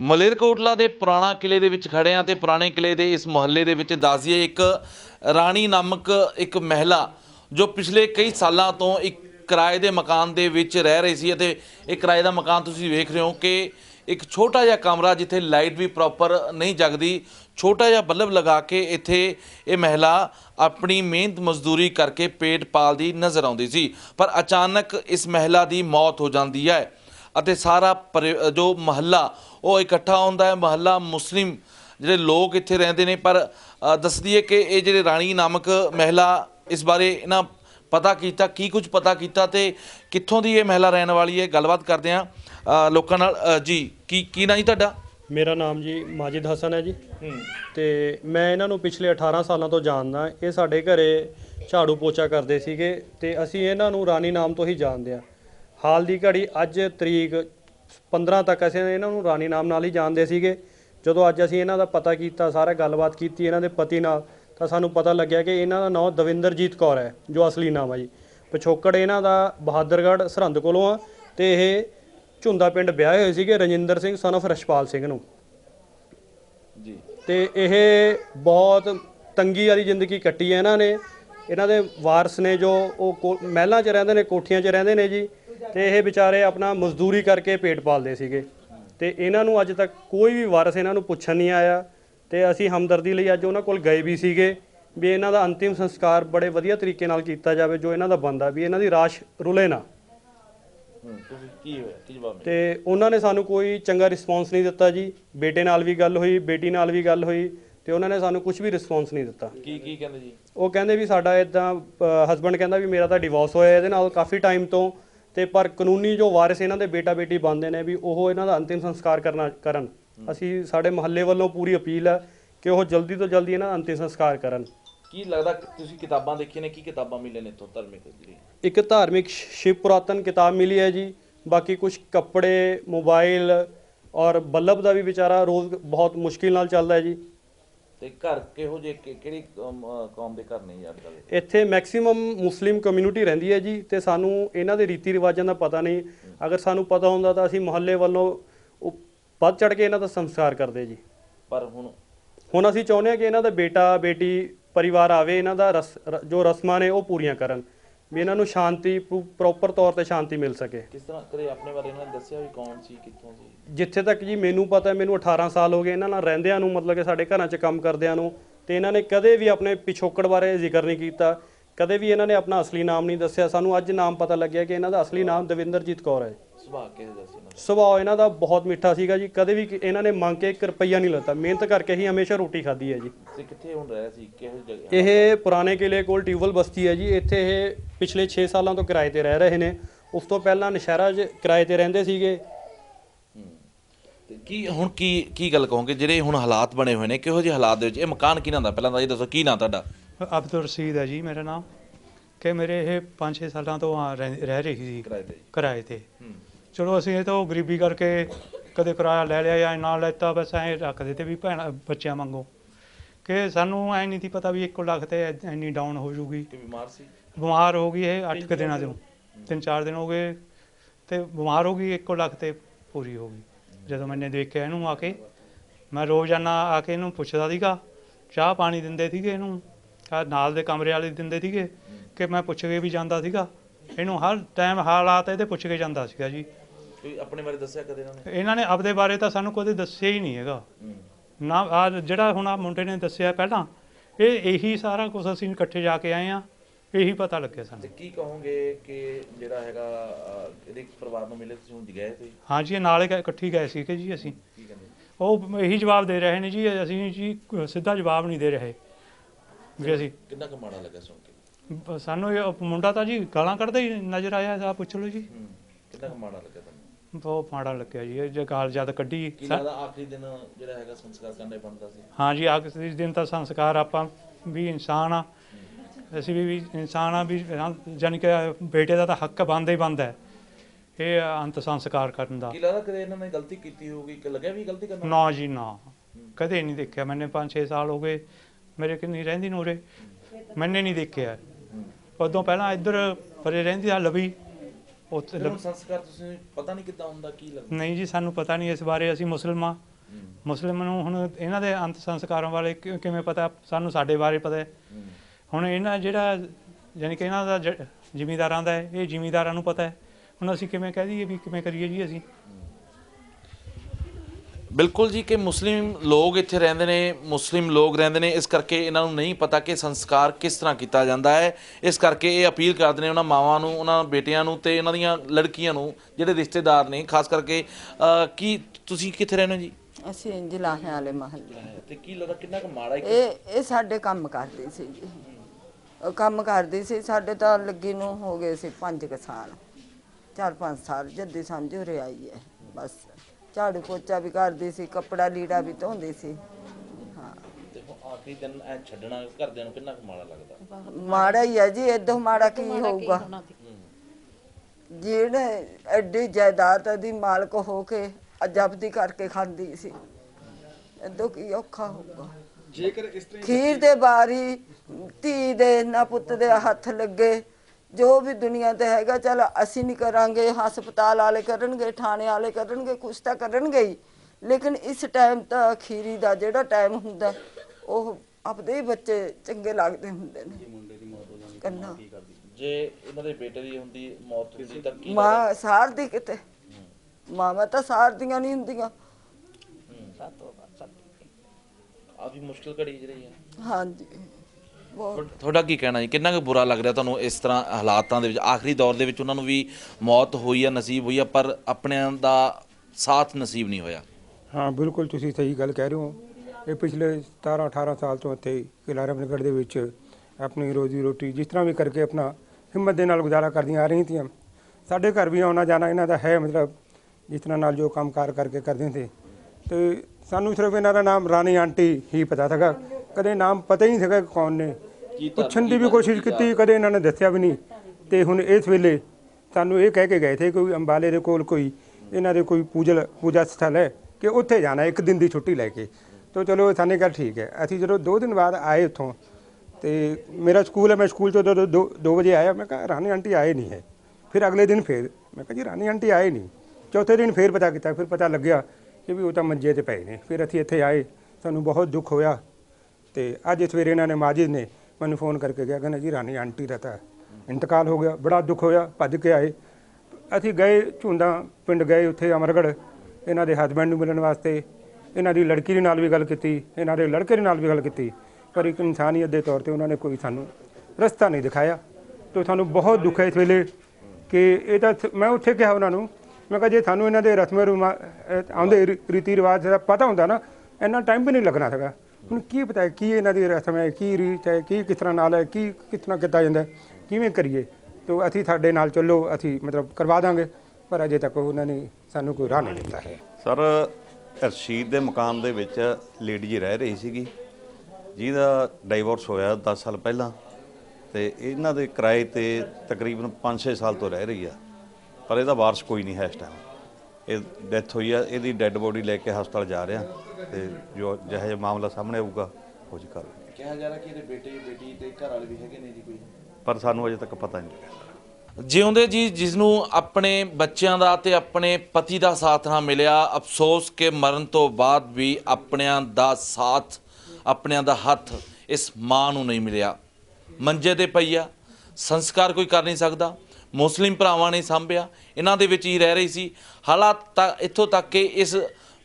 ਮਲੇਰਕੋਟਲਾ ਦੇ ਪੁਰਾਣਾ ਕਿਲੇ ਦੇ ਵਿੱਚ ਖੜੇ ਆ ਤੇ ਪੁਰਾਣੇ ਕਿਲੇ ਦੇ ਇਸ ਮੁਹੱਲੇ ਦੇ ਵਿੱਚ ਦੱਸੀਏ ਇੱਕ ਰਾਣੀ ਨਾਮਕ ਇੱਕ ਮਹਿਲਾ ਜੋ ਪਿਛਲੇ ਕਈ ਸਾਲਾਂ ਤੋਂ ਇੱਕ ਕਿਰਾਏ ਦੇ ਮਕਾਨ ਦੇ ਵਿੱਚ ਰਹਿ ਰਹੀ ਸੀ ਅਤੇ ਇਹ ਕਿਰਾਏ ਦਾ ਮਕਾਨ ਤੁਸੀਂ ਵੇਖ ਰਹੇ ਹੋ ਕਿ ਇੱਕ ਛੋਟਾ ਜਿਹਾ ਕਮਰਾ ਜਿੱਥੇ ਲਾਈਟ ਵੀ ਪ੍ਰੋਪਰ ਨਹੀਂ ਜਗਦੀ, ਛੋਟਾ ਜਿਹਾ ਬੱਲਬ ਲਗਾ ਕੇ ਇੱਥੇ ਇਹ ਮਹਿਲਾ ਆਪਣੀ ਮਿਹਨਤ ਮਜ਼ਦੂਰੀ ਕਰਕੇ ਪੇਟ ਪਾਲਦੀ ਨਜ਼ਰ ਆਉਂਦੀ ਸੀ। ਪਰ ਅਚਾਨਕ ਇਸ ਮਹਿਲਾ ਦੀ ਮੌਤ ਹੋ ਜਾਂਦੀ ਹੈ। ਅਤੇ ਸਾਰਾ ਜੋ ਮਹੱਲਾ ਉਹ ਇਕੱਠਾ ਹੁੰਦਾ ਹੈ। ਮਹੱਲਾ ਮੁਸਲਿਮ ਜਿਹੜੇ ਲੋਕ ਇੱਥੇ ਰਹਿੰਦੇ ਨੇ। ਪਰ ਦੱਸਦੀ ਹੈ ਕਿ ਇਹ ਜਿਹੜੇ ਰਾਣੀ ਨਾਮਕ ਮਹਿਲਾ ਇਸ ਬਾਰੇ ਇਹਨਾਂ ਪਤਾ ਕੀਤਾ ਕੀ ਕੁਝ ਪਤਾ ਕੀਤਾ ਤੇ ਕਿੱਥੋਂ ਦੀ ਇਹ ਮਹਿਲਾ ਰਹਿਣ ਵਾਲੀ ਹੈ? ਗੱਲਬਾਤ ਕਰਦੇ ਆ ਲੋਕਾਂ ਨਾਲ। ਜੀ ਕੀ ਕੀ ਨਾਂ ਜੀ ਤੁਹਾਡਾ? ਮੇਰਾ ਨਾਮ ਜੀ ਮਾਜਿਦ ਹਸਨ ਹੈ ਜੀ। ਤੇ ਮੈਂ ਇਹਨਾਂ ਨੂੰ ਪਿਛਲੇ 18 ਸਾਲਾਂ ਤੋਂ ਜਾਣਦਾ ਇਹ ਸਾਡੇ ਘਰੇ ਝਾੜੂ ਪੋਚਾ ਕਰਦੇ ਸੀਗੇ ਤੇ ਅਸੀਂ ਇਹਨਾਂ ਨੂੰ ਰਾਣੀ ਨਾਮ ਤੋਂ ਹੀ ਜਾਣਦੇ ਆ ਹਾਲ ਦੀ ਘੜੀ ਅੱਜ ਤਰੀਕ 15 ਤੱਕ ਅਸੀਂ ਇਹਨਾਂ ਨੂੰ ਰਾਣੀ ਨਾਮ ਨਾਲ ਹੀ ਜਾਣਦੇ ਸੀਗੇ। ਜਦੋਂ ਅੱਜ ਅਸੀਂ ਇਹਨਾਂ ਦਾ ਪਤਾ ਕੀਤਾ ਸਾਰਾ ਗੱਲਬਾਤ ਕੀਤੀ ਇਹਨਾਂ ਦੇ ਪਤੀ ਨਾਲ ਤਾਂ ਸਾਨੂੰ ਪਤਾ ਲੱਗਿਆ ਕਿ ਇਹਨਾਂ ਦਾ ਨਾਮ ਦਵਿੰਦਰਜੀਤ ਕੌਰ ਹੈ ਜੋ ਅਸਲੀ ਨਾਮ ਹੈ ਜੀ। ਪਿਛੋਕੜ ਇਹਨਾਂ ਦਾ ਬਹਾਦਰਗੜ੍ਹ ਸਰਹੰਦ ਕੋਲੋਂ ਆ ਤੇ ਇਹ ਝੁੰਦਾ ਪਿੰਡ ਵਿਆਹੇ ਹੋਏ ਸੀਗੇ ਰਜਿੰਦਰ ਸਿੰਘ ਸਨ of ਰਸ਼ਪਾਲ ਸਿੰਘ ਨੂੰ। ਜੀ। ਤੇ ਇਹ ਬਹੁਤ ਤੰਗੀ ਵਾਲੀ ਜ਼ਿੰਦਗੀ ਕੱਟੀ ਹੈ ਇਹਨਾਂ ਨੇ। ਇਹਨਾਂ ਦੇ ਵਾਰਸ ਨੇ ਜੋ ਉਹ ਮਹਿਲਾਂ 'ਚ ਰਹਿੰਦੇ ਨੇ ਕੋਠੀਆਂ 'ਚ ਰਹਿੰਦੇ ਨੇ ਜੀ। ਤੇ ਇਹ ਵਿਚਾਰੇ ਆਪਣਾ ਮਜ਼ਦੂਰੀ ਕਰਕੇ ਪੇਟ ਪਾਲਦੇ ਸੀਗੇ। ਤੇ ਇਹਨਾਂ ਨੂੰ ਅੱਜ ਤੱਕ ਕੋਈ ਵੀ ਵਾਰਸ ਇਹਨਾਂ ਨੂੰ ਪੁੱਛਣ ਨਹੀਂ ਆਇਆ। ਤੇ ਅਸੀਂ ਹਮਦਰਦੀ ਲਈ ਅੱਜ ਉਹਨਾਂ ਕੋਲ ਗਏ ਵੀ ਸੀਗੇ ਵੀ ਇਹਨਾਂ ਦਾ ਅੰਤਿਮ ਸੰਸਕਾਰ ਬੜੇ ਵਧੀਆ ਤਰੀਕੇ ਨਾਲ ਕੀਤਾ ਜਾਵੇ ਜੋ ਇਹਨਾਂ ਦਾ ਬੰਦਾ ਵੀ ਇਹਨਾਂ ਦੀ ਰਾਸ਼ ਰੁਲੇ ਨਾ। ਤੇ ਉਹਨਾਂ ਨੇ ਸਾਨੂੰ ਕੋਈ ਚੰਗਾ ਰਿਸਪੌਂਸ ਨਹੀਂ ਦਿੱਤਾ ਜੀ। ਬੇਟੇ ਨਾਲ ਵੀ ਗੱਲ ਹੋਈ ਬੇਟੀ ਨਾਲ ਵੀ ਗੱਲ ਹੋਈ ਤੇ ਉਹਨਾਂ ਨੇ ਸਾਨੂੰ ਕੁਝ ਵੀ ਰਿਸਪੌਂਸ ਨਹੀਂ ਦਿੱਤਾ। ਕੀ ਕੀ ਕਹਿੰਦੇ ਜੀ? ਉਹ ਕਹਿੰਦੇ ਵੀ ਸਾਡਾ ਇਦਾਂ ਹਸਬੰਡ ਕਹਿੰਦਾ ਵੀ ਮੇਰਾ ਤਾਂ ਡਿਵੋਰਸ ਹੋਇਆ ਇਹਦੇ ਨਾਲ ਕਾਫੀ ਟਾਈਮ ਤੋਂ ਤੇ ਪਰ ਕਾਨੂੰਨੀ ਜੋ ਵਾਰਿਸ ਇਹਨਾਂ ਦੇ ਬੇਟਾ ਬੇਟੀ ਬਣਦੇ ਨੇ ਵੀ ਉਹ ਇਹਨਾਂ ਦਾ ਅੰਤਿਮ ਸੰਸਕਾਰ ਕਰਨਾ ਕਰਨ। ਅਸੀਂ ਸਾਡੇ ਮਹੱਲੇ ਵੱਲੋਂ ਪੂਰੀ ਅਪੀਲ ਹੈ ਕਿ ਉਹ ਜਲਦੀ ਤੋਂ ਜਲਦੀ ਇਹਨਾਂ ਦਾ ਅੰਤਿਮ ਸੰਸਕਾਰ ਕਰਨ। ਕੀ ਲੱਗਦਾ ਤੁਸੀਂ ਕਿਤਾਬਾਂ ਦੇਖੀਆਂ ਨੇ? ਕੀ ਕਿਤਾਬਾਂ ਮਿਲੀਆਂ ਨੇ ਤੋਂ ਧਰਮਿਕ ਜਿਹੜੀ ਇੱਕ ਧਾਰਮਿਕ ਸ਼ਿਵ ਪੁਰਾਤਨ ਕਿਤਾਬ ਮਿਲੀ ਹੈ ਜੀ। ਬਾਕੀ ਕੁਝ ਕੱਪੜੇ ਮੋਬਾਈਲ ਔਰ ਬੱਲਬ ਦਾ ਵੀ ਵਿਚਾਰਾ ਰੋਜ਼ ਬਹੁਤ ਮੁਸ਼ਕਿਲ ਨਾਲ ਚੱਲਦਾ ਹੈ ਜੀ। ਤੇ ਘਰ ਕਿਹੋ ਜਿਹੇ ਕਿ- ਕਿਹੜੀ ਕੌਮ ਦੇ ਘਰ ਨੇ ਜੀ ਅੱਜ ਕੱਲ੍ਹ ਇੱਥੇ ਮੈਕਸਿਮਮ ਮੁਸਲਿਮ ਕਮਿਊਨਿਟੀ ਰਹਿੰਦੀ ਹੈ ਜੀ ਤੇ ਸਾਨੂੰ ਇਹਨਾਂ ਦੇ ਰੀਤੀ ਰਿਵਾਜਾਂ ਦਾ ਪਤਾ ਨਹੀਂ। ਅਗਰ ਸਾਨੂੰ ਪਤਾ ਹੁੰਦਾ ਤਾਂ ਅਸੀਂ ਮੁਹੱਲੇ ਵੱਲੋਂ ਵੱਧ ਚੜ ਕੇ ਇਹਨਾਂ ਦਾ ਸੰਸਕਾਰ ਕਰਦੇ ਜੀ। ਪਰ ਹੁਣ ਹੁਣ ਅਸੀਂ ਚਾਹੁੰਦੇ ਹਾਂ ਕਿ ਇਹਨਾਂ ਦਾ ਬੇਟਾ ਬੇਟੀ ਪਰਿਵਾਰ ਆਵੇ ਇਹਨਾਂ ਦਾ ਜੋ ਰਸਮਾਂ ਨੇ ਉਹ ਪੂਰੀਆਂ ਕਰਨ। ਵੀ ਇਹਨਾਂ ਨੂੰ ਸ਼ਾਂਤੀ ਪ੍ਰੋਪਰ ਤੌਰ ਤੇ ਸ਼ਾਂਤੀ ਮਿਲ ਸਕੇ। ਕਿਸ ਤਰ੍ਹਾਂ ਕਰੇ ਆਪਣੇ ਬਾਰੇ ਇਹਨਾਂ ਨੇ ਦੱਸਿਆ ਵੀ ਕੌਣ ਸੀ ਕਿੱਥੋਂ ਸੀ? ਜਿੱਥੇ ਤੱਕ ਜੀ ਮੈਨੂੰ ਪਤਾ ਹੈ, ਮੈਨੂੰ 18 ਸਾਲ ਹੋ ਗਏ ਇਹਨਾਂ ਨਾਲ ਰਹਿੰਦਿਆਂ ਨੂੰ ਮਤਲਬ ਕਿ ਸਾਡੇ ਘਰਾਂ 'ਚ ਕੰਮ ਕਰਦਿਆਂ ਨੂੰ ਤੇ ਇਹਨਾਂ ਨੇ ਕਦੇ ਵੀ ਆਪਣੇ ਪਿਛੋਕੜ ਬਾਰੇ ਜ਼ਿਕਰ ਨਹੀਂ ਕੀਤਾ ਕਦੇ ਵੀ ਇਹਨਾਂ ਨੇ ਆਪਣਾ ਅਸਲੀ ਨਾਮ ਨਹੀਂ ਦੱਸਿਆ। ਸਾਨੂੰ ਅੱਜ ਨਾਮ ਪਤਾ ਲੱਗਿਆ ਕਿ ਇਹਨਾਂ ਦਾ ਅਸਲੀ ਨਾਮ ਦਵਿੰਦਰਜੀਤ ਕੌਰ ਹੈ। ਸੁਭਾਅ ਕਿਹੋ ਜਿਹਾ ਸੀ ਇਹਨਾਂ ਦਾ? ਸੁਭਾਅ ਇਹਨਾਂ ਦਾ ਬਹੁਤ ਮਿੱਠਾ ਸੀਗਾ ਜੀ। ਕਦੇ ਵੀ ਕਿ- ਇਹਨਾਂ ਨੇ ਮੰਗ ਕੇ 1 ਰੁਪਈਆ ਨਹੀਂ ਲੱਤਾ। ਮਿਹਨਤ ਕਰਕੇ ਹੀ ਹਮੇਸ਼ਾ ਰੋਟੀ ਖਾਧੀ ਹੈ ਜੀ। ਤੇ ਕਿੱਥੇ ਹੁਣ ਰਹਿ ਸੀ? ਕਿਹੋ ਜਿਹੀ ਜਗ੍ਹਾ? ਇਹ ਪੁਰਾਣੇ ਕਿਲੇ ਕੋਲ ਟਿਊਬਲ ਬਸਤੀ ਹੈ ਜੀ। ਇੱਥੇ ਇਹ ਪਿਛਲੇ 6 ਸਾਲਾਂ ਤੋਂ ਕਿਰਾਏ ਤੇ ਰਹਿ ਰਹੇ ਨੇ। ਉਸ ਤੋਂ ਪਹਿਲਾਂ ਨਸ਼ਹਿਰਾ 'ਚ ਕਿਰਾਏ ਤੇ ਰਹਿੰਦੇ ਸੀਗੇ। ਤੇ ਕੀ ਹੁਣ ਕੀ ਕੀ ਗੱਲ ਕਹੋਗੇ? ਜਿਹੜੇ ਹੁਣ ਹਾਲਾਤ ਬਣੇ ਹੋਏ ਨੇ ਕਿਹੋ ਜਿਹੇ ਹਾਲਾਤ ਦੇ ਵਿੱਚ? ਇਹ ਮਕਾਨ ਕਿਹਨਾਂ ਦਾ? ਪਹਿਲਾਂ ਤਾਂ ਇਹ ਦੱਸੋ ਕੀ ਨਾਂ ਤੁਹਾਡਾ? ਅਬਦੁਲ ਰਸੀਦ ਹੈ ਜੀ ਮੇਰਾ ਨਾਮ। ਕਿ ਮੇਰੇ ਇਹ 5-6 ਸਾਲਾਂ ਤੋਂ ਆ ਰਹਿ ਰਹਿ ਰਹੀ ਸੀ। ਕਿਰਾਏ ਤੇ ਕਿਰਾਏ ਤੇ। ਹੂੰ। ਚਲੋ ਅਸੀਂ ਇਹ ਤਾਂ ਗਰੀਬੀ ਕਰਕੇ ਕਦੇ ਕਿਰਾਇਆ ਲੈ ਲਿਆ ਜਾਂ ਨਾ ਲੈਤਾ ਬਸ ਐਂ ਰੱਖ ਦਿੱਤੇ ਵੀ ਭੈਣ ਬੱਚਿਆਂ ਵਾਂਗੂ। ਕਿ ਸਾਨੂੰ ਐ ਨਹੀਂ ਸੀ ਪਤਾ ਵੀ 1 ਲੱਖ ਤੇ ਇੰਨੀ ਡਾਊਨ ਹੋ ਜੂਗੀ। ਬਿਮਾਰ ਸੀ? ਬਿਮਾਰ ਹੋ ਗਈ ਇਹ 8 ਕੁ ਦਿਨਾਂ ਤੋਂ ਤਿੰਨ ਚਾਰ ਦਿਨ ਹੋ ਗਏ ਤੇ ਬਿਮਾਰ ਹੋ ਗਈ 1 ਲੱਖ ਤੇ ਪੂਰੀ ਹੋ ਗਈ। ਜਦੋਂ ਮੈਨੇ ਦੇਖਿਆ ਇਹਨੂੰ ਆ ਕੇ ਮੈਂ ਰੋਜ਼ਾਨਾ ਆ ਕੇ ਇਹਨੂੰ ਪੁੱਛਦਾ ਸੀਗਾ ਚਾਹ ਪਾਣੀ ਦਿੰਦੇ ਸੀਗੇ ਇਹਨੂੰ ਨਾਲ ਦੇ ਕਮਰੇ ਵਾਲੇ ਦਿੰਦੇ ਸੀਗੇ ਕਿ ਮੈਂ ਪੁੱਛ ਕੇ ਵੀ ਜਾਂਦਾ ਸੀਗਾ। ਇਹਨੂੰ ਹਰ ਟਾਈਮ ਹਾਲਾਤ ਇਹਦੇ ਪੁੱਛ ਕੇ ਜਾਂਦਾ ਸੀਗਾ ਜੀ। ਕੋਈ ਆਪਣੇ ਬਾਰੇ ਦੱਸਿਆ ਕਦੇ ਇਹਨਾਂ ਨੇ? ਇਹਨਾਂ ਨੇ ਆਪਦੇ ਬਾਰੇ ਤਾਂ ਸਾਨੂੰ ਕਦੇ ਦੱਸਿਆ ਹੀ ਨਹੀਂ ਹੈਗਾ। ਨਾ ਆ ਜਿਹੜਾ ਹੁਣ ਆ ਮੁੰਡੇ ਨੇ ਦੱਸਿਆ ਪਹਿਲਾਂ ਇਹ ਇਹੀ ਸਾਰਾ ਕੁਝ ਅਸੀਂ ਇਕੱਠੇ ਜਾ ਕੇ ਆਏ ਆ ਇਹੀ ਪਤਾ ਲੱਗਿਆ ਸਾਨੂੰ। ਤੇ ਕੀ ਕਹੋਗੇ ਕਿ ਜਿਹੜਾ ਹੈਗਾ ਇਹਦੇ ਪਰਿਵਾਰ ਨੂੰ ਮਿਲੇ ਤੁਸੀਂ ਹੁਣ ਗਏ ਤੁਸੀਂ? ਹਾਂਜੀ ਇਹ ਨਾਲੇ ਇਕੱਠੀ ਗਏ ਸੀ ਕਿ ਜੀ ਅਸੀਂ। ਕੀ ਕਹਿੰਦੇ? ਉਹ ਇਹੀ ਜਵਾਬ ਦੇ ਰਹੇ ਨੇ ਜੀ ਅਸੀਂ ਜੀ ਸਿੱਧਾ ਜਵਾਬ ਨਹੀਂ ਦੇ ਰਹੇ। ਵੀ ਅਸੀਂ ਕਿੰਨਾ ਕੁ ਮਾੜਾ ਲੱਗਾ ਸੁਣ ਕੇ? ਸਾਨੂੰ ਇਹ ਮੁੰਡਾ ਤਾਂ ਜੀ ਗਾਲਾਂ ਕੱਢਦਾ ਹੀ ਨਜ਼ਰ ਆਇਆ ਆ ਪੁੱਛ ਲਓ ਜੀ। ਹੂੰ। ਕਿੰਨਾ ਕੁ ਮਾੜਾ ਲੱਗਾ ਤੁਹਾਨੂੰ? ਬਹੁਤ ਮਾੜਾ ਲੱਗਿਆ ਜੀ ਇਹ ਜੇ ਗਾਲ ਜਦ ਕੱਢੀ ਕੀ ਲੱਗਦਾ ਆਖਰੀ ਦਿਨ ਜਿਹੜਾ ਹੈਗਾ ਸੰਸਕਾਰ ਕਰਨਾ ਹੀ ਬਣਦਾ ਸੀ? ਹਾਂਜੀ ਆਖਰੀ ਦਿਨ ਤਾਂ ਸੰਸਕਾਰ ਆਪਾਂ ਵੀ ਇਨਸਾਨ ਆ। ਅਸੀਂ ਵੀ ਵੀ ਇਨਸਾਨ ਆ ਵੀ ਜਾਨੀ ਕਿ ਬੇਟੇ ਦਾ ਤਾਂ ਹੱਕ ਬਣਦਾ ਹੀ ਬਣਦਾ ਹੈ ਇਹ ਅੰਤ ਸੰਸਕਾਰ ਕਰਨ ਦਾ। ਕੀ ਲੱਗਦਾ ਕਦੇ ਇਹਨਾਂ ਨੇ ਗਲਤੀ ਕੀਤੀ ਹੋਊਗੀ? ਕਿ ਲੱਗਿਆ ਵੀ ਗਲਤੀ ਕਰਨਾ ਨਾ ਜੀ ਨਾ। ਕਦੇ ਨਹੀਂ ਦੇਖਿਆ ਮੈਨੇ 5-6 ਸਾਲ ਹੋ ਗਏ ਮੇਰੇ ਕਿੰਨੀ ਰਹਿੰਦੀ ਨੂੰ ਉਰੇ ਮੈਨੇ ਨਹੀਂ ਦੇਖਿਆ। ਹੂੰ। ਉਦੋਂ ਪਹਿਲਾਂ ਇੱਧਰ ਪਰੇ ਰਹਿੰਦੀ ਆ ਲਵੀ ਉੱਥੇ ਫਿਰ ਹੁਣ ਸੰਸਕਾਰ ਤੁਸੀਂ ਪਤਾ ਨਹੀਂ ਕਿੱਦਾਂ ਹੁੰਦਾ ਕੀ ਲੱਗਦਾ? ਨਹੀਂ ਜੀ ਸਾਨੂੰ ਪਤਾ ਨਹੀਂ ਇਸ ਬਾਰੇ ਅਸੀਂ ਮੁਸਲਮਾਨ ਮੁਸਲਿਮ ਨੂੰ ਹੁਣ ਇਹਨਾਂ ਦੇ ਅੰਤ ਸੰਸਕਾਰਾਂ ਬਾਰੇ ਕਿ- ਕਿਵੇਂ ਪਤਾ ਸਾਨੂੰ ਸਾਡੇ ਬਾਰੇ ਪਤਾ ਹੈ। ਹੁਣ ਇਹਨਾਂ ਜਿਹੜਾ ਯਾਨੀ ਕਿ ਇਹਨਾਂ ਦਾ ਜ਼ਿਮੀਂਦਾਰਾਂ ਦਾ ਹੈ ਇਹ ਜ਼ਿਮੀਂਦਾਰਾਂ ਨੂੰ ਪਤਾ ਹੈ। ਹੁਣ ਅਸੀਂ ਕਿਵੇਂ ਕਹਿ ਦਈਏ ਵੀ ਕਿਵੇਂ ਕਰੀਏ ਜੀ ਅਸੀਂ? ਬਿਲਕੁਲ ਜੀ ਕਿ ਮੁਸਲਿਮ ਲੋਕ ਇੱਥੇ ਰਹਿੰਦੇ ਨੇ ਮੁਸਲਿਮ ਲੋਕ ਰਹਿੰਦੇ ਨੇ ਇਸ ਕਰਕੇ ਇਹਨਾਂ ਨੂੰ ਨਹੀਂ ਪਤਾ ਕਿ ਸੰਸਕਾਰ ਕਿਸ ਤਰ੍ਹਾਂ ਕੀਤਾ ਜਾਂਦਾ ਹੈ। ਇਸ ਕਰਕੇ ਇਹ ਅਪੀਲ ਕਰਦੇ ਨੇ ਉਹਨਾਂ ਮਾਵਾਂ ਨੂੰ ਉਹਨਾਂ ਬੇਟਿਆਂ ਨੂੰ ਤੇ ਇਹਨਾਂ ਦੀਆਂ ਲੜਕੀਆਂ ਨੂੰ ਜਿਹੜੇ ਰਿਸ਼ਤੇਦਾਰ ਨੇ ਖਾਸ ਕਰਕੇ ਕੀ ਤੁਸੀਂ ਕਿੱਥੇ ਰਹਿੰਦੇ ਹੋ ਜੀ? ਅਸੀਂ ਜਲਾਹਿਆਂ ਵਾਲੇ ਮਹੱਲੇ। ਤੇ ਕੀ ਲੱਗਦਾ ਕਿੰਨਾ ਕੁ ਮਾੜਾ ਇਹ ਇਹ ਸਾਡੇ ਕੰਮ ਕਰਦੀ ਸੀ ਜੀ। ਕੰਮ ਕਰਦੀ ਸੀ ਸਾਡੇ ਤਾਂ ਲੱਗੀ ਨੂੰ ਹੋ ਗਏ ਸੀ 5 ਕੁ ਸਾਲ। 4-5 ਸਾਲ ਜੱਦੀ ਸਮਝ ਉਰੇ ਆਈ ਹੈ ਬਸ। ਝਾੜੂ ਪੋਚਾ ਵੀ ਕਰਦੀ ਸੀ ਕੱਪੜਾ ਲੀੜਾ ਵੀ ਧੋਂਦੀ ਸੀ। ਹਾਂ। ਦੇਖੋ ਆਖਰੀ ਦਿਨ ਐ ਛੱਡਣਾ ਘਰਦਿਆਂ ਨੂੰ ਕਿੰਨਾ ਕੁ ਮਾੜਾ ਲੱਗਦਾ? ਮਾੜਾ ਹੀ ਹੈ ਜੀ ਇਦੋਂ ਮਾੜਾ ਕੀ ਹੋਊਗਾ? ਜਿਹੜੇ ਐਡੀ ਜਾਇਦਾਦ ਦੀ ਮਾਲਕ ਹੋ ਕੇ ਅਜਬਦੀ ਕਰਕੇ ਖਾਂਦੀ ਸੀ ਇਦੋਂ ਕੀ ਔਖਾ ਹੋਊਗਾ? ਜੇਕਰ ਇਸ ਤਰ੍ਹਾਂ ਖੀਰ ਦੇ ਬਾਰੀ ਧੀ ਦੇ ਨਾ ਪੁੱਤ ਦੇ ਹੱਥ ਲੱਗੇ ਜੋ ਵੀ ਦੁਨੀਆ ਤੇ ਹੈਗਾ ਚਲ ਅਸੀਂ ਨਹੀਂ ਕਰਾਂਗੇ ਹਸਪਤਾਲ ਵਾਲੇ ਕਰਨਗੇ ਥਾਣੇ ਵਾਲੇ ਕਰਨਗੇ ਕੁਛ ਤਾਂ ਕਰਨਗੇ ਹੀ। ਲੇਕਿਨ ਇਸ ਟਾਈਮ ਤਾਂ ਖੀਰੀ ਦਾ ਜਿਹੜਾ ਟਾਈਮ ਹੁੰਦਾ ਉਹ ਆਪਦੇ ਹੀ ਬੱਚੇ ਚੰਗੇ ਲੱਗਦੇ ਹੁੰਦੇ ਨੇ। ਕੰਨਾ। ਜੇ ਇਹਨਾਂ ਦੇ ਬੇਟੇ ਦੀ ਹੁੰਦੀ ਮੌਤ ਹੁੰਦੀ ਤਾਂ ਕੀ ਮਾਂ ਸਾਰਦੀ ਕਿਤੇ। ਮਾਵਾਂ ਤਾਂ ਸਾਰਦੀਆਂ ਨਹੀਂ ਹੁੰਦੀਆਂ। ਆਦੀ ਮੁਸ਼ਕਿਲ ਘੜੀ ਜਿਹੜੀ ਹੈ। ਹਾਂਜੀ। ਬਹੁਤ। ਤੁਹਾਡਾ ਕੀ ਕਹਿਣਾ ਜੀ? ਕਿੰਨਾ ਕੁ ਬੁਰਾ ਲੱਗ ਰਿਹਾ ਤੁਹਾਨੂੰ ਇਸ ਤਰ੍ਹਾਂ ਹਾਲਾਤਾਂ ਦੇ ਵਿੱਚ? ਆਖਰੀ ਦੌਰ ਦੇ ਵਿੱਚ ਉਹਨਾਂ ਨੂੰ ਵੀ ਮੌਤ ਹੋਈ ਆ ਨਸੀਬ ਹੋਈ ਆ ਪਰ ਆਪਣਿਆਂ ਦਾ ਸਾਥ ਨਸੀਬ ਨਹੀਂ ਹੋਇਆ। ਹਾਂ ਬਿਲਕੁਲ ਤੁਸੀਂ ਸਹੀ ਗੱਲ ਕਹਿ ਰਹੇ ਹੋ। ਇਹ ਪਿਛਲੇ 17 18 ਸਾਲ ਤੋਂ ਇੱਥੇ ਕਿਲ੍ਹਾ ਰਮਨਗੜ੍ਹ ਦੇ ਵਿੱਚ ਆਪਣੀ ਰੋਜ਼ੀ ਰੋਟੀ ਜਿਸ ਤਰ੍ਹਾਂ ਵੀ ਕਰਕੇ ਆਪਣਾ ਹਿੰਮਤ ਦੇ ਨਾਲ ਗੁਜ਼ਾਰਾ ਕਰਦੀਆਂ ਆ ਰਹੀਆਂ ਤੀਆਂ। ਸਾਡੇ ਘਰ ਵੀ ਆਉਣਾ ਜਾਣਾ ਇਹਨਾਂ ਦਾ ਹੈ ਮਤਲਬ ਜਿਸ ਤਰ੍ਹਾਂ ਨਾਲ ਜੋ ਕੰਮਕਾਰ ਕਰਕੇ ਕਰਦੇ ਸੀ ਤੇ ਸਾਨੂੰ ਸਿਰਫ ਇਹਨਾਂ ਦਾ ਨਾਮ ਰਾਣੀ ਆਂਟੀ ਹੀ ਪਤਾ ਸੀਗਾ। ਕਦੇ ਨਾਮ ਪਤਾ ਹੀ ਨਹੀਂ ਸੀਗਾ ਕਿ ਕੌਣ ਨੇ। ਪੁੱਛਣ ਦੀ ਵੀ ਕੋਸ਼ਿਸ਼ ਕੀਤੀ ਕਦੇ ਇਹਨਾਂ ਨੇ ਦੱਸਿਆ ਵੀ ਨਹੀਂ। ਤੇ ਹੁਣ ਇਸ ਵੇਲੇ ਸਾਨੂੰ ਇਹ ਕਹਿ ਕੇ ਗਏ ਥੇ ਕੋਈ ਅੰਬਾਲੇ ਦੇ ਕੋਲ ਕੋਈ ਇਹਨਾਂ ਦੇ ਕੋਈ ਪੂਜਲ ਪੂਜਾ ਸਥਲ ਹੈ ਕਿ ਉੱਥੇ ਜਾਣਾ ਇੱਕ ਦਿਨ ਦੀ ਛੁੱਟੀ ਲੈ ਕੇ। ਤੋ ਚਲੋ ਸਾਨੇ ਕਿਹਾ ਠੀਕ ਹੈ। ਅਸੀਂ ਜਦੋਂ ਦੋ ਦਿਨ ਬਾਅਦ ਆਏ ਉੱਥੋਂ ਤੇ ਮੇਰਾ ਸਕੂਲ ਹੈ ਮੈਂ ਸਕੂਲ ਤੋਂ ਜਦੋਂ ਦੋ ਦੋ ਵਜੇ ਆਇਆ ਮੈਂ ਕਿਹਾ ਰਾਣੀ ਆਂਟੀ ਆਏ ਨਹੀਂ ਹੈ। ਫਿਰ ਅਗਲੇ ਦਿਨ ਫੇਰ ਮੈਂ ਕਿਹਾ ਜੀ ਰਾਣੀ ਆਂਟੀ ਆਏ ਨਹੀਂ। ਚੌਥੇ ਦਿਨ ਫੇਰ ਪਤਾ ਕੀਤਾ ਫਿਰ ਪਤਾ ਲੱਗਿਆ ਕਿ ਵੀ ਉਹ ਤਾਂ ਮੰਜੇ ਤੇ ਪਏ ਨੇ। ਫਿਰ ਅਸੀਂ ਇੱਥੇ ਆਏ ਸਾਨੂੰ ਬਹੁਤ ਦੁੱਖ ਹੋਇਆ। ਤੇ ਅੱਜ ਸਵੇਰੇ ਇਹਨਾਂ ਨੇ ਮਾਜਿਦ ਨੇ ਮੈਨੂੰ ਫੋਨ ਕਰਕੇ ਕਿਹਾ, ਕਹਿੰਦਾ ਜੀ ਰਾਣੀ ਆਂਟੀ ਦਾ ਤਾਂ ਇੰਤਕਾਲ ਹੋ ਗਿਆ, ਬੜਾ ਦੁੱਖ ਹੋਇਆ, ਭੱਜ ਕੇ ਆਏ। ਅਸੀਂ ਗਏ ਝੁੰਦਾ, ਪਿੰਡ ਗਏ ਉੱਥੇ ਅਮਰਗੜ੍ਹ, ਇਹਨਾਂ ਦੇ ਹਸਬੈਂਡ ਨੂੰ ਮਿਲਣ ਵਾਸਤੇ। ਇਹਨਾਂ ਦੀ ਲੜਕੀ ਦੇ ਨਾਲ ਵੀ ਗੱਲ ਕੀਤੀ, ਇਹਨਾਂ ਦੇ ਲੜਕੇ ਦੇ ਨਾਲ ਵੀ ਗੱਲ ਕੀਤੀ, ਪਰ ਇੱਕ ਇਨਸਾਨੀਅਤ ਦੇ ਤੌਰ ਤੇ ਉਹਨਾਂ ਨੇ ਕੋਈ ਸਾਨੂੰ ਰਸਤਾ ਨਹੀਂ ਦਿਖਾਇਆ। ਤੇ ਸਾਨੂੰ ਬਹੁਤ ਦੁੱਖ ਹੈ ਇਸ ਵੇਲੇ ਕਿ ਇਹ ਤਾਂ ਮੈਂ ਉੱਥੇ ਕਿਹਾ ਉਹਨਾਂ ਨੂੰ, ਮੈਂ ਕਿਹਾ ਜੇ ਸਾਨੂੰ ਇਹਨਾਂ ਦੇ ਰਸਮ ਰੁਮਾ ਆਉਂਦੇ ਰੀ- ਰੀਤੀ ਰਿਵਾਜ ਦਾ ਪਤਾ ਹੁੰਦਾ ਨਾ, ਇੰਨਾ ਟਾਈਮ ਵੀ ਨਹੀਂ ਲੱਗਣਾ ਸੀਗਾ। ਹੁਣ ਕੀ ਪਤਾ ਹੈ ਕੀ ਇਹਨਾਂ ਦੀ ਰਸਮ ਹੈ, ਕੀ ਰੀਤ ਹੈ, ਕੀ ਕਿਸ ਤਰ੍ਹਾਂ ਨਾਲ ਹੈ, ਕੀ ਕਿਸ ਤਰ੍ਹਾਂ ਕੀਤਾ ਜਾਂਦਾ ਕਿਵੇਂ ਕਰੀਏ? ਤੋ ਅਸੀਂ ਸਾਡੇ ਨਾਲ ਚੱਲੋ, ਅਸੀਂ ਮਤਲਬ ਕਰਵਾ ਦਾਂਗੇ, ਪਰ ਅਜੇ ਤੱਕ ਉਹਨਾਂ ਨੇ ਸਾਨੂੰ ਕੋਈ ਰਾਹ ਨਹੀਂ ਦਿੱਤਾ ਹੈ। ਸਰ ਰਸ਼ੀਦ ਦੇ ਮਕਾਨ ਦੇ ਵਿੱਚ ਲੇਡੀ ਰਹਿ ਰਹੀ ਸੀਗੀ। ਜਿਹਦਾ ਡਾਈਵੋਰਸ ਹੋਇਆ 10 ਸਾਲ ਪਹਿਲਾਂ ਤੇ ਇਹਨਾਂ ਦੇ ਕਿਰਾਏ ਤੇ ਤਕਰੀਬਨ 5-6 ਸਾਲ ਤੋਂ ਰਹਿ ਰਹੀ ਆ। ਪਰ ਇਹਦਾ ਵਾਰਸ ਕੋਈ ਨਹੀਂ ਹੈ ਇਸ ਟਾਈਮ ਇਹ ਡੈਥ ਹੋਈ ਆ ਇਹਦੀ ਡੈੱਡ ਬੋਡੀ ਲੈ ਕੇ ਹਸਪਤਾਲ ਜਾ ਰਿਹਾ ਤੇ ਜੋ ਜਿਹੋ ਜਿਹਾ ਮਾਮਲਾ ਸਾਹਮਣੇ ਆਊਗਾ ਉਹ ਜੀ ਕਰ ਕਿਹਾ ਜਾ ਰਿਹਾ ਕਿ ਇਹਦੇ ਬੇਟੇ ਬੇਟੀ ਤੇ ਘਰ ਵਾਲੇ ਵੀ ਹੈਗੇ ਨੇ ਜੀ ਕੋਈ? ਪਰ ਸਾਨੂੰ ਅਜੇ ਤੱਕ ਪਤਾ ਨਹੀਂ ਲੱਗਿਆ ਜਿਉਂਦੇ ਜੀ ਜਿਸ ਨੂੰ ਆਪਣੇ ਬੱਚਿਆਂ ਦਾ ਤੇ ਆਪਣੇ ਪਤੀ ਦਾ ਸਾਥ ਨਾ ਮਿਲਿਆ ਅਫਸੋਸ ਕਿ ਮਰਨ ਤੋਂ ਬਾਅਦ ਵੀ ਆਪਣਿਆਂ ਦਾ ਸਾਥ ਆਪਣਿਆਂ ਦਾ ਹੱਥ ਇਸ ਮਾਂ ਨੂੰ ਨਹੀਂ ਮਿਲਿਆ। ਮੰਜੇ ਤੇ ਪਈ ਆ ਸੰਸਕਾਰ ਕੋਈ ਕਰ ਨਹੀਂ ਸਕਦਾ। ਮੁਸਲਿਮ ਭਰਾਵਾਂ ਨੇ ਸੰਭਿਆ, ਇਹਨਾਂ ਦੇ ਵਿੱਚ ਹੀ ਰਹਿ ਰਹੀ ਸੀ। ਹਾਲਾਤ ਤਾਂ ਇੱਥੋਂ ਤੱਕ ਕਿ ਇਸ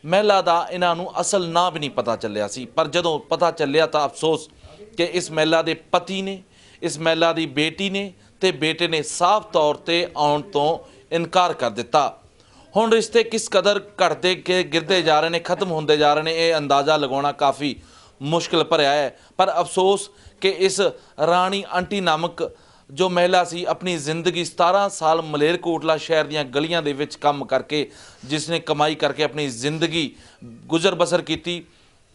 ਮਹਿਲਾ ਦਾ ਇਹਨਾਂ ਨੂੰ ਅਸਲ ਨਾਂ ਵੀ ਨਹੀਂ ਪਤਾ ਚੱਲਿਆ ਸੀ। ਪਰ ਜਦੋਂ ਪਤਾ ਚੱਲਿਆ ਤਾਂ ਅਫਸੋਸ ਕਿ ਇਸ ਮਹਿਲਾ ਦੇ ਪਤੀ ਨੇ, ਇਸ ਮਹਿਲਾ ਦੀ ਬੇਟੀ ਨੇ ਤੇ ਬੇਟੇ ਨੇ ਸਾਫ਼ ਤੌਰ ਤੇ ਆਉਣ ਤੋਂ ਇਨਕਾਰ ਕਰ ਦਿੱਤਾ। ਹੁਣ ਰਿਸ਼ਤੇ ਕਿਸ ਕਦਰ ਘਟਦੇ ਕਿ ਗਿਰਦੇ ਜਾ ਰਹੇ ਨੇ, ਖਤਮ ਹੁੰਦੇ ਜਾ ਰਹੇ ਨੇ, ਇਹ ਅੰਦਾਜ਼ਾ ਲਗਾਉਣਾ ਕਾਫੀ ਮੁਸ਼ਕਲ ਭਰਿਆ ਹੈ। ਪਰ ਅਫਸੋਸ ਕਿ ਇਸ ਰਾਣੀ ਆਂਟੀ ਨਾਮਕ ਜੋ ਮਹਿਲਾ ਸੀ ਆਪਣੀ ਜ਼ਿੰਦਗੀ 17 ਸਾਲ ਮਲੇਰਕੋਟਲਾ ਸ਼ਹਿਰ ਦੀਆਂ ਗਲੀਆਂ ਦੇ ਵਿੱਚ ਕੰਮ ਕਰਕੇ, ਜਿਸ ਨੇ ਕਮਾਈ ਕਰਕੇ ਆਪਣੀ ਜ਼ਿੰਦਗੀ ਗੁਜ਼ਰ ਬਸਰ ਕੀਤੀ।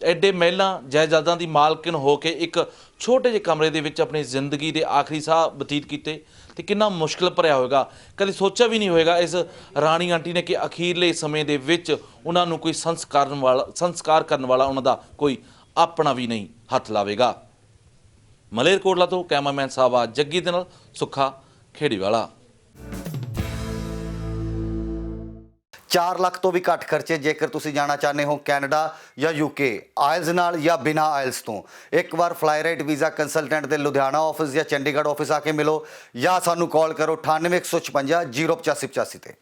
ਐਡੇ ਮਹਿਲਾ, ਜਾਇਦਾਦਾਂ ਦੀ ਮਾਲਕਿਨ ਹੋ ਕੇ ਇੱਕ ਛੋਟੇ ਜਿਹੇ ਕਮਰੇ ਦੇ ਵਿੱਚ ਆਪਣੀ ਜ਼ਿੰਦਗੀ ਦੇ ਆਖਰੀ ਸਾਹ ਬਤੀਤ ਕੀਤੇ ਤੇ ਕਿੰਨਾ ਮੁਸ਼ਕਲ ਭਰਿਆ ਹੋਵੇਗਾ ਕਦੇ ਸੋਚਿਆ ਵੀ ਨਹੀਂ ਹੋਵੇਗਾ ਇਸ ਰਾਣੀ ਆਂਟੀ ਨੇ ਕਿ ਅਖੀਰਲੇ ਸਮੇਂ ਦੇ ਵਿੱਚ ਉਹਨਾਂ ਨੂੰ ਕੋਈ ਸੰਸਕਾਰਨ ਵਾਲਾ ਸੰਸਕਾਰ ਕਰਨ ਵਾਲਾ ਉਹਨਾਂ ਦਾ ਕੋਈ ਆਪਣਾ ਵੀ ਨਹੀਂ ਹੱਥ ਲਾਵੇਗਾ। ਮਲੇਰਕੋਟਲਾ ਤੋਂ ਕੈਮਰਾਮੈਨ ਸਾਹਿਬਾ ਜੱਗੀ ਦੇ ਨਾਲ ਸੁੱਖਾ ਖੇੜੀਵਾਲਾ। 4 ਲੱਖ ਤੋਂ ਵੀ ਘੱਟ ਖਰਚੇ ਜੇਕਰ ਤੁਸੀਂ ਜਾਣਾ ਚਾਹੁੰਦੇ ਹੋ ਕੈਨੇਡਾ ਜਾਂ ਯੂਕੇ, ਆਇਲਸ ਨਾਲ ਜਾਂ ਬਿਨਾ ਆਇਲਸ ਤੋਂ। ਇੱਕ ਵਾਰ ਫਲਾਈਰਾਈਟ ਵੀਜ਼ਾ ਕੰਸਲਟੈਂਟ ਦੇ ਲੁਧਿਆਣਾ ਆਫਿਸ ਜਾਂ ਚੰਡੀਗੜ੍ਹ ਆਫਿਸ ਆ ਕੇ ਮਿਲੋ ਜਾਂ ਸਾਨੂੰ ਕਾਲ ਕਰੋ 98 156 085 85 ਤੇ।